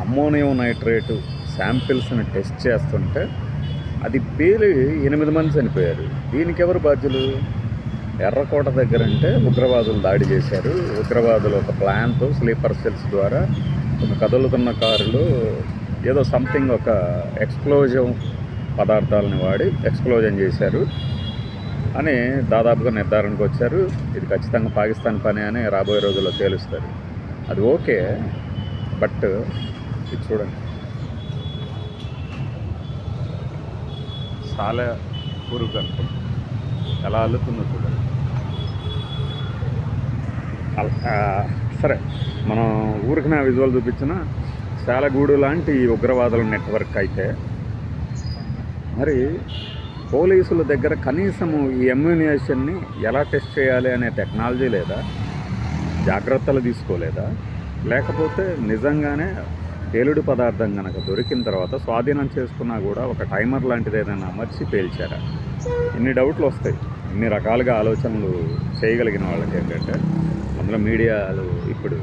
Ammonium nitrate శాంపిల్స్ని test చేస్తుంటే అది పేలి ఎనిమిది మంది చనిపోయారు. దీనికి ఎవరు బాధ్యులు? ఎర్రకోట దగ్గర అంటే ఉగ్రవాదులు దాడి చేశారు. ఉగ్రవాదులు ఒక ప్లాన్తో స్లీపర్ సెల్స్ ద్వారా కొన్ని కదులుతున్న కారులో ఏదో సంథింగ్ ఒక ఎక్స్ప్లోజన్ పదార్థాలని వాడి ఎక్స్ప్లోజన్ చేశారు అని దాదాపుగా నిర్ధారణకు వచ్చారు. ఇది ఖచ్చితంగా పాకిస్తాన్ పని అని రాబోయే రోజుల్లో తేలుస్తారు. అది ఓకే. బట్ ఇది చూడండి. చాలా పురుగు అనుకుంటుంది ఎలా అల్లుతుందో చూడండి. సరే మనం ఊరికి నా విజువల్ చూపించిన శాలగూడు లాంటి ఉగ్రవాదుల నెట్వర్క్ అయితే మరి పోలీసుల దగ్గర కనీసము ఈ ఎమ్యూనియేషన్ని ఎలా టెస్ట్ చేయాలి అనే టెక్నాలజీ లేదా? జాగ్రత్తలు తీసుకోలేదా? లేకపోతే నిజంగానే పేలుడు పదార్థం కనుక దొరికిన తర్వాత స్వాధీనం చేసుకున్నా కూడా ఒక టైమర్ లాంటిది ఏదైనా అమర్చి పేల్చారా? ఇన్ని డౌట్లు వస్తాయి. ఇన్ని రకాలుగా ఆలోచనలు చేయగలిగిన వాళ్ళకి ఏంటంటే అందులో మీడియాలు ఇప్పుడు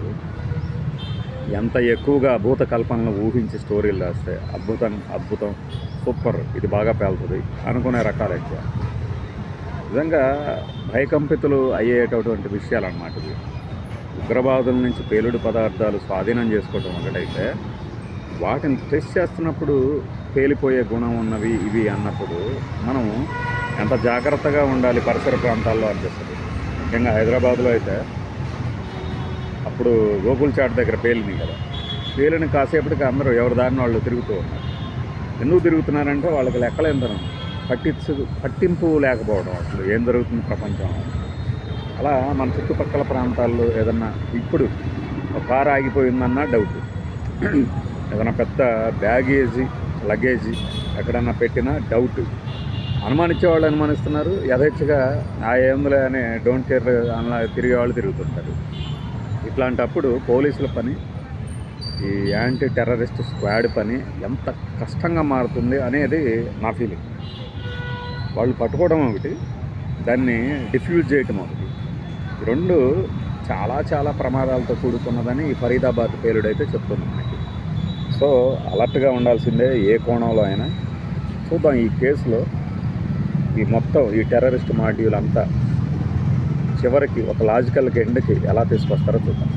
ఎంత ఎక్కువగా అభూత కల్పనలు ఊహించి స్టోరీలు రాస్తే అద్భుతం అద్భుతం సూపర్ ఇది బాగా పేలుతుంది అనుకునే రకాలు ఎక్కువ. నిజంగా భయకంపితులు అయ్యేటటువంటి విషయాలు అన్నమాట ఉగ్రవాదుల నుంచి పేలుడు పదార్థాలు స్వాధీనం చేసుకోవడం ఒకటైతే వాటిని టెస్ట్ చేస్తున్నప్పుడు పేలిపోయే గుణం ఉన్నవి ఇవి అన్నప్పుడు మనం ఎంత జాగ్రత్తగా ఉండాలి పరిసర ప్రాంతాల్లో అనిపిస్తుంది ముఖ్యంగా హైదరాబాద్లో అయితే అప్పుడు గోకుల్ చాట్ దగ్గర పేలింది కదా. పేలిన కాసేపటికి అందరూ ఎవరి దారిని వాళ్ళు తిరుగుతూ ఉన్నారు. ఎందుకు తిరుగుతున్నారంటే వాళ్ళకి లెక్కలేంతనం పట్టించు పట్టింపు లేకపోవడం అసలు. ఏం జరుగుతుంది ప్రపంచం? అలా మన చుట్టుపక్కల ప్రాంతాల్లో ఏదన్నా ఇప్పుడు ఒక కారు ఆగిపోయిందన్న డౌట్ ఏదైనా పెద్ద బ్యాగేజీ లగేజీ ఎక్కడన్నా పెట్టినా డౌట్ అనుమానించే వాళ్ళు అనుమానిస్తున్నారు. యథేచ్ఛగా ఆ ఏందులే అని డోంట్ కేర్ అలా తిరిగే వాళ్ళు తిరుగుతుంటారు. ఇట్లాంటప్పుడు పోలీసుల పని ఈ యాంటీ టెర్రరిస్ట్ స్క్వాడ్ పని ఎంత కష్టంగా మారుతుంది అనేది నా ఫీలింగ్ వాళ్ళు పట్టుకోవడం ఒకటి దాన్ని డిఫ్యూజ్ చేయటం ఒకటి. రెండు చాలా చాలా ప్రమాదాలతో కూడుకున్నదని ఈ ఫరీదాబాద్ పేలుడైతే చెప్తున్నాం మనకి. సో అలర్ట్గా ఉండాల్సిందే ఏ కోణంలో అయినా. చూద్దాం ఈ కేసులో ఈ మొత్తం ఈ టెర్రరిస్ట్ మాడ్యూల్ అంతా చివరికి ఒక లాజికల్ ఎండ్కి ఎలా తీసుకొస్తారో చూద్దాం.